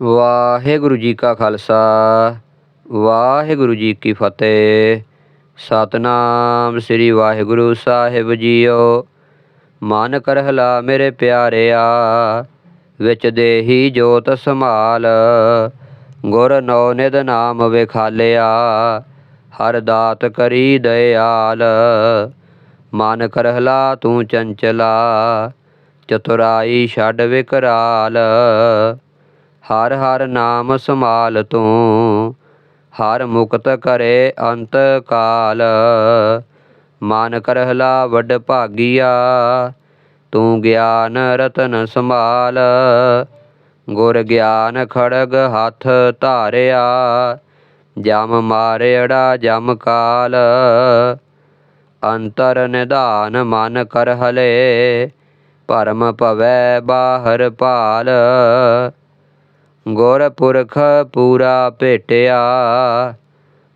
ਵਾਹਿਗੁਰੂ ਜੀ ਕਾ ਖਾਲਸਾ, ਵਾਹਿਗੁਰੂ ਜੀ ਕੀ ਫਤਿਹ। ਸਤਨਾਮ ਸ੍ਰੀ ਵਾਹਿਗੁਰੂ ਸਾਹਿਬ ਜੀਓ। ਮਨ ਕਰਹਲਾ ਮੇਰੇ ਪਿਆਰਿਆ, ਵਿੱਚ ਦੇਹੀ ਜੋਤ ਸੰਭਾਲ। ਗੁਰ ਨੌ ਨਿਦ ਨਾਮ ਵਿਖਾਲਿਆ, ਹਰ ਦਾਤ ਕਰੀ ਦਇਆਲ ਮਨ ਕਰਹਲਾ ਤੂੰ ਚੰਚਲਾ, ਚਤੁਰਾਈ ਛੱਡ ਵਿਕਰਾਲ। ਹਰ ਹਰ ਨਾਮ ਸਮਾਲ ਤੂੰ, ਹਰ ਮੁਕਤ ਕਰੇ ਅੰਤ ਕਾਲ ਮਨ ਕਰਹਲਾ ਵੱਡ ਭਾਗੀਆ, ਤੂੰ ਗਿਆਨ ਰਤਨ ਸੰਭਾਲ। ਗੁਰ ਗਿਆਨ ਖੜਗ ਹੱਥ ਧਾਰਿਆ, ਜਮ ਮਾਰਿੜਾ ਜਮ ਕਾਲ। ਅੰਤਰ ਨਿਧਾਨ ਮਨ ਕਰ ਹਲੇ ਭਰਮ ਭਵੈ ਬਾਹਰ ਭਾਲ। ਗੁਰ ਪੁਰਖ ਪੂਰਾ ਭੇਟਿਆ,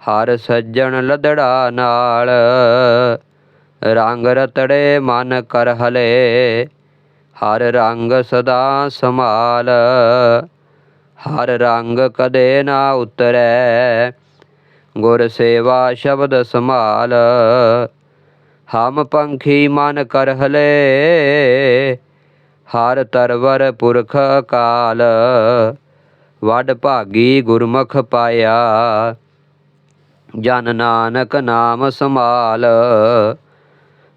ਹਰ ਸੱਜਣ ਲਦੜਾ ਨਾਲ। ਰੰਗ ਰਤੜੇ ਮਨ ਕਰ ਹਲੇ, ਹਰ ਰੰਗ ਸਦਾ ਸੰਭਾਲ। ਹਰ ਰੰਗ ਕਦੇ ਨਾ ਉਤਰੈ, ਗੁਰ ਸੇਵਾ ਸ਼ਬਦ ਸੰਭਾਲ। ਹਮ ਪੰਖੀ ਮਨ ਕਰ ਹਲੇ, ਹਰ ਤਰਵਰ ਪੁਰਖ ਕਾਲ। ਵੱਡ ਭਾਗੀ ਗੁਰਮੁਖ ਪਾਇਆ। ਜਨ ਨਾਨਕ ਨਾਮ ਸਮਾਲ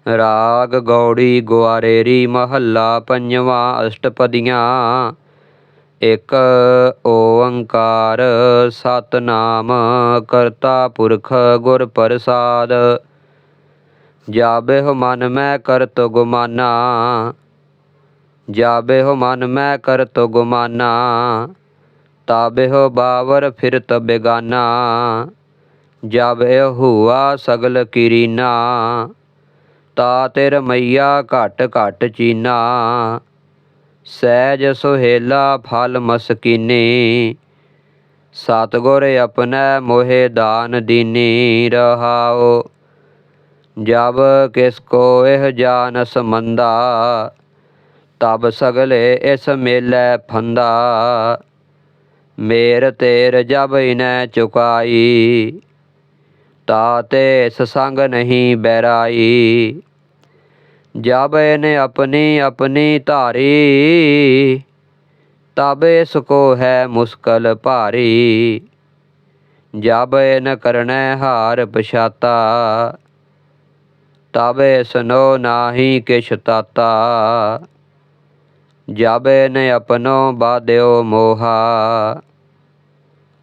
ਰਾਗ ਗੌੜੀ ਗੁਆਰੇਰੀ ਮਹੱਲਾ ਪੰਜਵਾਂ ਅਸ਼ਟਪਦੀਆਂ। ਇੱਕ ਓੰਕਾਰ ਸਤਨਾਮ ਕਰਤਾ ਪੁਰਖ ਗੁਰ ਪ੍ਰਸਾਦ। ਜਾਬੇ ਹੋ ਮਨ ਮੈਂ ਕਰਤ ਗੁਮਾਨਾ। ਜਾਬੇ ਹੋ ਮਨ ਮੈਂ ਕਰਤ ਗੁਮਾਨਾ। ਤਾਬੇ ਹੋ ਬਾਵਰ ਫਿਰਤ ਬੇਗਾਨਾ ਇਹ ਹੁਆ ਸਗਲ ਕੀਰੀਨਾ, ਤਾ ਤੇਰ ਮਈਆ ਘਟ ਘਟ ਚੀਨਾ। ਸਹਿਜ ਸੁਹੇਲਾ ਫਲ ਮਸਕੀਨੀ, ਸਤਗੁਰ ਆਪਣੈ ਮੋਹਿ ਦਾਨ ਦੀਨੀ ਰਹਾਓ। ਜਬ ਕਿਸ ਕੋ ਇਹ ਜਾਨ ਸਮੰਦਾ, ਤਬ ਸਗਲੇ ਇਸ ਮੇਲੇ ਫੰਦਾ। ਮੇਰ ਤੇਰ ਜਬ ਇਨੈ ਚੁਕਾਈ ਤਾਤੇ ਸਸੰਗ ਨਹੀਂ ਬੈਰਾਈ ਜਬ ਇਹਨੇ ਆਪਣੀ ਆਪਣੀ ਧਾਰੀ, ਤਬ ਇਸ ਕੋ ਹੈ ਮੁਸਕਲ ਭਾਰੀ। ਜਬ ਇਹਨ ਕਰਨੈ ਹਾਰ ਪਛਾਤਾ, ਤਬ ਇਸਨੋ ਨਾਹੀ ਕਿਛ ਤਾਤਾ। ਜਬ ਇਹਨ ਆਪਨੋ ਬਾਧਿਓ ਮੋਹਾ,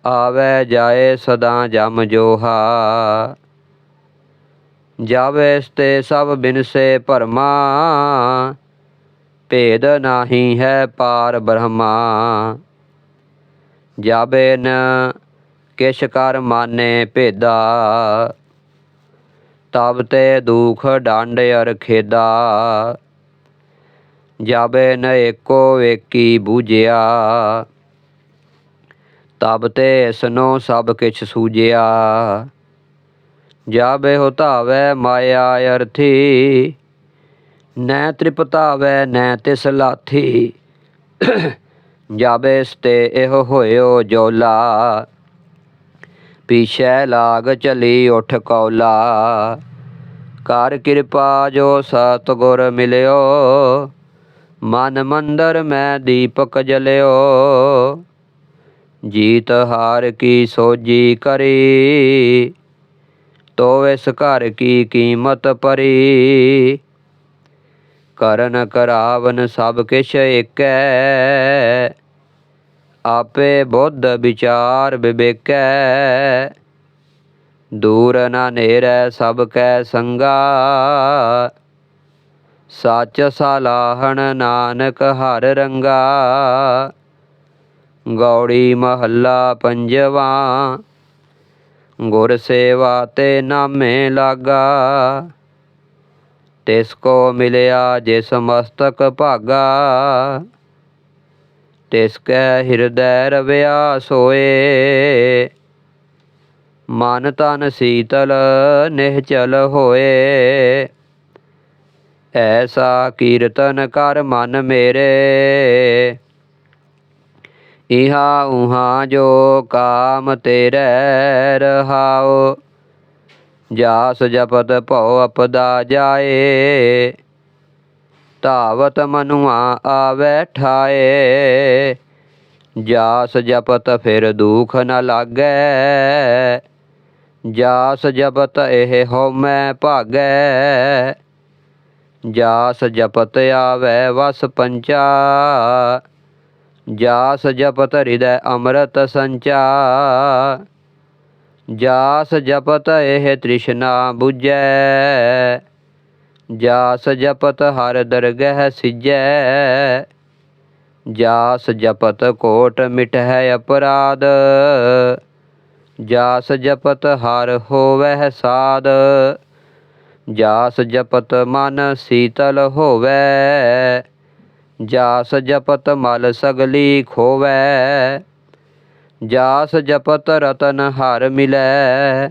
ਆਵੇ ਜਾਏ ਸਦਾ ਜਮ ਜੋਹਾ। ਜਬ ਇਸ ਤੇ ਸਭ ਬਿਨਸੇ ਭਰਮਾ, ਭੇਦ ਨਾਹੀ ਹੈ ਪਾਰ ਬ੍ਰਹਮਾ। ਜਬ ਨ ਕਿਛ ਕਰ ਮਾਨੇ ਭੇਦਾ, ਤਬ ਤੇ ਦੁਖ ਡਾਂਡ ਅਰ ਖੇਦਾ। ਜਬ ਨ ਏਕੋ ਵੇਕੀ ਬੂਝਿਆ, ਤਬ ਤੇ ਇਸਨੋ ਸਭ ਕਿਛ ਸੂਝਿਆ। ਜਾਬੇ ਹੋ ਧਾਵੈ ਮਾਇਆ ਅਰਥੀ, ਨੈ ਤ੍ਰਿਪਤਾਵੈ ਨੈ ਤਿਸ ਲਾਥੀ। ਜਾਬੇ ਸਤੇ ਇਹੋ ਹੋਇਓ ਜੋਲਾ, ਪੀਛੈ ਲਾਗ ਚਲੀ ਉਠ ਕੌਲਾ। ਕਰ ਕਿਰਪਾ ਜੋ ਸਤਗੁਰ ਮਿਲਿਓ ਮਨ ਮੰਦਰ ਮੈਂ ਦੀਪਕ ਜਲਿਓ, ਜੀਤ ਹਾਰ ਕੀ ਸੋਜੀ ਕਰੀ ਤੋ ਇਸ ਘਰ ਕੀ ਕੀਮਤ ਪਰੀ। ਕਰਨ ਕਰਾਵਨ ਸਭ ਕਿਛ ਏਕੈ, ਆਪੇ ਬੁੱਧ ਵਿਚਾਰ ਵਿਵੇਕੈ। ਦੂਰ ਨਾ ਨੇਰੈ ਸਭ ਕੈ ਸੰਗਾ ਸੱਚ ਸਲਾਹਣ ਨਾਨਕ ਹਰ ਰੰਗਾ। ਗੌੜੀ ਮਹੱਲਾ ਪੰਜਵਾ। ਗੁਰ ਸੇਵਾ ਤੇ ਨਾਮੇ ਲਾਗਾ। ਤਿਸ ਕੋ ਮਿਲਿਆ ਜਿਸ ਮਸਤਕ ਭਾਗਾ। ਤਿਸ ਕੈ ਹਿਰਦੈ ਰਵਿਆ ਸੋਏ। ਮਨ ਤਨ ਸੀਤਲ ਨਿਹਚਲ ਹੋਏ। ਐਸਾ ਕੀਰਤਨ ਕਰ ਮਨ ਮੇਰੇ ਇਹਾ ਉਹਾ ਜੋ ਕਾਮ ਤੇਰੇ ਰਹਾਓ ਜਾਸ ਜਪਤ ਭਉ ਅਪਦਾ ਜਾਏ ਧਾਵਤ ਮਨੁਆ ਆਵੈ ਠਾਏ ਜਾਸ ਜਪਤ ਫਿਰ ਦੁਖ ਨ ਲਾਗੈ ਜਾਸ ਜਪਤ ਇਹ ਹਉਮੈ ਭਾਗੈ ਜਾਸ ਜਪਤ ਆਵੈ ਵਸ ਪੰਚਾ ਜਾਸ ਜਪਤ ਹਿਰਦੈ ਅੰਮ੍ਰਿਤ ਸੰਚਾ ਜਾਸ ਜਪਤ ਇਹ ਤ੍ਰਿਸ਼ਨਾ 부ਜੈ ਜਾਸ ਜਪਤ ਹਰ ਦਰਗਹਿ ਸਿਜੈ ਜਾਸ ਜਪਤ ਕੋਟ ਮਿਟਹਿ ਅਪਰਾਧ ਜਾਸ ਜਪਤ ਹਰ ਹੋਵਹਿ ਸਾਧ ਜਾਸ ਜਪਤ ਮਨ ਸੀਤਲ ਹੋਵੈ, ਜਾਸ ਜਪਤ ਮਲ ਸਗਲੀ ਖੋਵੈ, ਜਾਸ ਜਪਤ ਰਤਨ ਹਰ ਮਿਲੈ,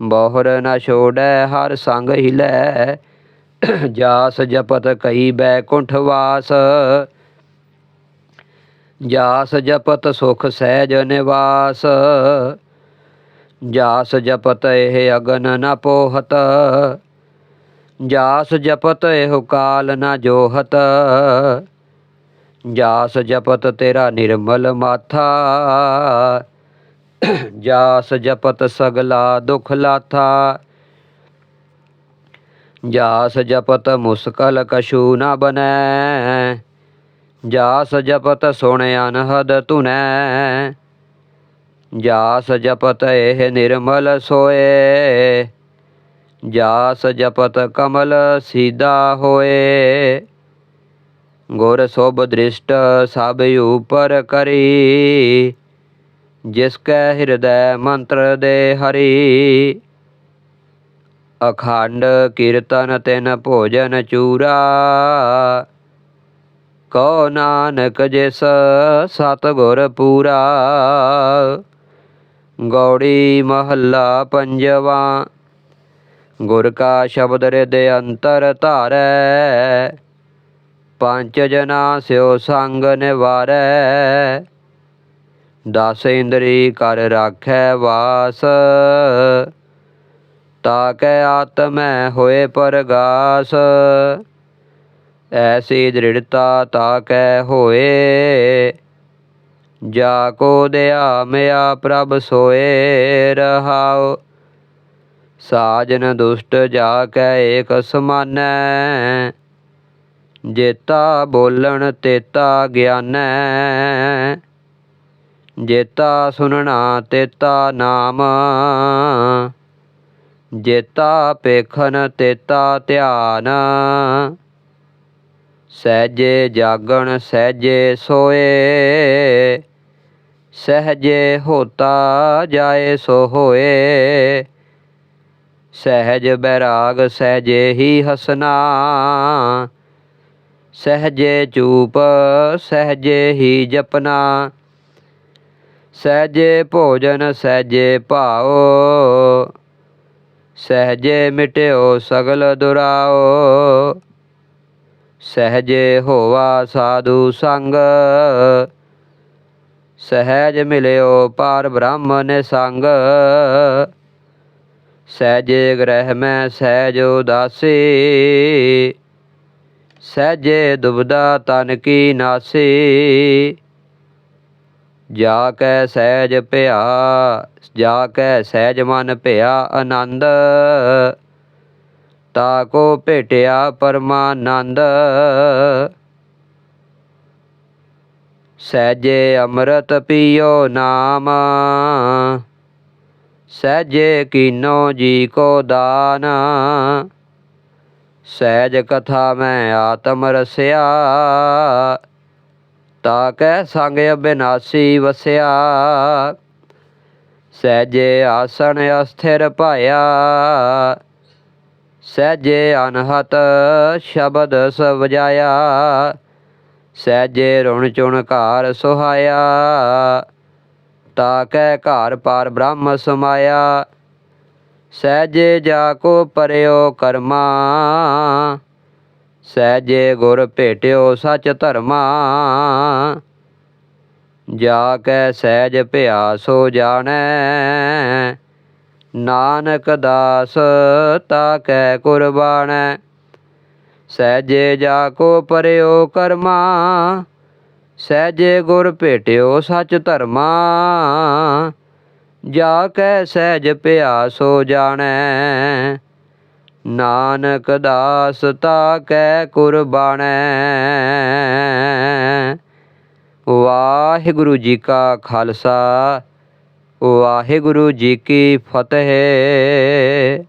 ਬਹੁਰ ਨ ਛੋੜੈ ਹਰ ਸੰਗ ਹਿਲੈ, ਜਾਸ ਜਪਤ ਕਈ ਬੈਕੁੰਠ ਵਾਸ, ਜਾਸ ਜਪਤ ਸੁਖ ਸਹਿਜ ਨਿਵਾਸ, ਜਾਸ ਜਪਤ ਇਹ ਅਗਨ ਨ ਪੋਹਤ ਜਾਸ ਜਪਤ ਇਹੋ ਕਾਲ ਨਾ ਜੋਹਤ। ਜਾਸ ਜਪਤ ਤੇਰਾ ਨਿਰਮਲ ਮਾਥਾ। ਜਾਸ ਜਪਤ ਸਗਲਾ ਦੁਖ ਲਾਥਾ। ਜਾਸ ਜਪਤ ਮੁਸਕਲ ਕਛੂ ਨਾ ਬਨੈ। ਜਾਸ ਜਪਤ ਸੁਣ ਅਨਹਦ ਧੁਨੈ। ਜਾਸ ਜਪਤ ਇਹ ਨਿਰਮਲ ਸੋਏ। ਜਾਸ ਜਪਤ ਕਮਲ ਸੀਦਾ ਹੋਏ। ਗੁਰ ਸੋਭ ਦ੍ਰਿਸ਼ਟ ਸਭ ਉਪਰ ਕਰੀ। ਜਿਸ ਕੈ ਹਿਰਦੈ ਮੰਤਰ ਦੇ ਹਰੀ। ਅਖੰਡ ਕੀਰਤਨ ਤਿਨ ਭੋਜਨ ਚੂਰਾ। ਕੋ ਨਾਨਕ ਜਿਸ ਸਤ ਗੁਰ ਪੂਰਾ। ਗੌੜੀ ਮਹੱਲਾ ਪੰਜਵਾ ਗੁਰ ਕਾ ਸ਼ਬਦ ਹਿਰਦੇ ਅੰਤਰ ਧਾਰੈ, ਪੰਜ ਜਨਾ ਸਿਓ ਸੰਗ ਨਿਵਾਰੈ। ਦਸ ਇੰਦਰੀ ਕਰ ਰਾਖੈ ਵਾਸ ਤਾ ਕੈ ਆਤਮੈ ਹੋਏ ਪਰਗਾਸ। ਐਸੀ ਦ੍ਰਿੜਤਾ ਤਾ ਕੈ ਹੋਏ, ਜਾ ਕੋ ਦਿਆ ਮਿਆ ਪ੍ਰਭ ਸੋਏ ਰਹਾਓ ਸਾਜਨ ਦੁਸ਼ਟ ਜਾ ਕੈ ਏਕ ਸਮਾਨੈ, ਜੇਤਾ ਬੋਲਣ ਤੇਤਾ ਗਿਆਨੈ, ਜੇਤਾ ਸੁਨਣਾ ਤੇਤਾ ਨਾਮ, ਜੇਤਾ ਪੇਖਨ ਤੇਤਾ ਧਿਆਨ, ਸਹਿਜੇ ਜਾਗਣ ਸਹਿਜੇ ਸੋਏ, ਸਹਜੇ ਹੋਤਾ ਜਾਏ ਸੋ ਹੋਏ। ਸਹਿਜ ਬੈਰਾਗ ਸਹਿਜੇ ਹੀ ਹਸਨਾ ਸਹਜੇ ਚੂਪ ਸਹਜੇ ਹੀ ਜਪਨਾ ਸਹਜੇ ਭੋਜਨ ਸਹਜੇ ਭਾਓ ਸਹਜੇ ਮਿਟਿਓ ਸਗਲ ਦੁਰਾਓ ਸਹਜੇ ਹੋਵਾ ਸਾਧੂ ਸੰਗ। ਸਹਿਜ ਮਿਲਿਓ ਪਾਰ ਬ੍ਰਹਮ ਨੇ ਸੰਗ ਸਹਜੇ ਗ੍ਰਹਿ ਮੈਂ ਸਹਿਜ ਉਦਾਸੀ। ਸਹਿਜੇ ਦੁਬਦਾ ਤਨ ਕੀ ਨਾਸੀ। ਜਾ ਕੈ ਸਹਿਜ ਭਿਆ, ਜਾ ਕੈ ਸਹਿਜ ਮਨ ਭਿਆ ਆਨੰਦ। ਤਾ ਕੋ ਭੇਟਿਆ ਪਰਮਾਨੰਦ। ਸਹਿਜੇ ਅੰਮ੍ਰਿਤ ਪੀਓ ਨਾਮ। ਸਹਿਜੇ ਕੀਨੋ ਜੀ ਕੋ ਦਾਨ। ਸਹਿਜ ਕਥਾ ਮੈਂ ਆਤਮ ਰਸਿਆ ਤਾ ਕੈ ਸੰਗ ਅਬਿਨਾਸੀ ਵਸਿਆ। ਸਹਿਜੇ ਆਸਣ ਅਸਥਿਰ ਭਾਇਆ, ਸਹਿਜੇ ਅਨਹਤ ਸ਼ਬਦ ਸਵਜਾਇਆ। ਸਹਿਜੇ ਰੁਣ ਚੁਣ ਘਾਰ ਸੁਹਾਇਆ ਤਾ ਕੈ ਘਰ ਪਾਰ ਬ੍ਰਹਮ ਸਮਾਇਆ। ਸਹਿਜੇ ਜਾ ਕੋ ਪਰਿਓ ਕਰਮਾ, ਸਹਿਜੇ ਗੁਰ ਭੇਟਿਓ ਸਚ ਧਰਮਾ। ਜਾ ਕੈ ਸਹਿਜ ਭਿਆ ਸੋ ਜਾਣੈ, ਨਾਨਕ ਦਾਸ ਤਾ ਕੈ ਕੁਰਬਾਨੈ ਸਹਿਜੇ ਜਾ ਕੋ ਪਰਿਓ ਕਰਮਾ ਸਹਿਜੇ ਗੁਰ ਭੇਟਿਓ ਸਚ ਧਰਮਾ। ਜਾ ਕੈ ਸਹਿਜ ਭਿਆ ਸੋ ਜਾਣੈ। ਨਾਨਕ ਦਾਸ ਤਾ ਕੈ ਕੁਰਬਾਨੈ ਵਾਹਿਗੁਰੂ ਜੀ ਕਾ ਖਾਲਸਾ, ਵਾਹਿਗੁਰੂ ਜੀ ਕੀ ਫਤਿਹ।